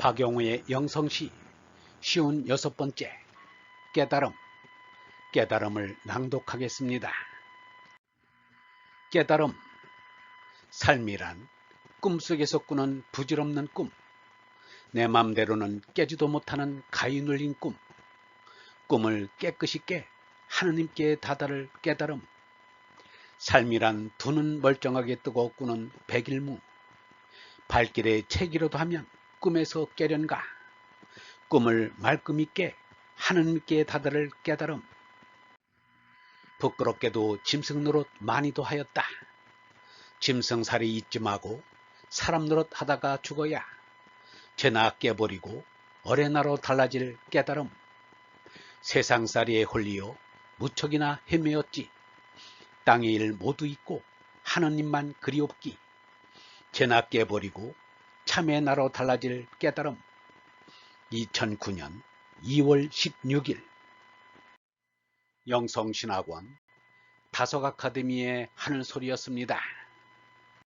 박영우의 영성시 쉬운 여섯 번째 깨달음. 깨달음을 낭독하겠습니다. 깨달음. 삶이란 꿈속에서 꾸는 부질없는 꿈, 내 맘대로는 깨지도 못하는 가위 눌린 꿈, 꿈을 깨끗이 깨 하느님께 다다를 깨달음, 삶이란 두눈 멀쩡하게 뜨고 꾸는 백일무, 발길에 책이라도 하면 꿈에서 깨련가, 꿈을 말끔히 깨 하느님께 다다를 깨달음, 부끄럽게도 짐승 노릇 많이도 하였다. 짐승살이 잊지 마고 사람 노릇 하다가 죽어야 죄나 깨버리고 어레나로 달라질 깨달음. 세상살이에 홀리어 무척이나 헤매었지. 땅의 일 모두 잊고 하느님만 그리옵기. 죄나 깨버리고 참의 나로 달라질 깨달음 2009년 2월 16일 영성신학원 다석 아카데미의 하는 소리였습니다.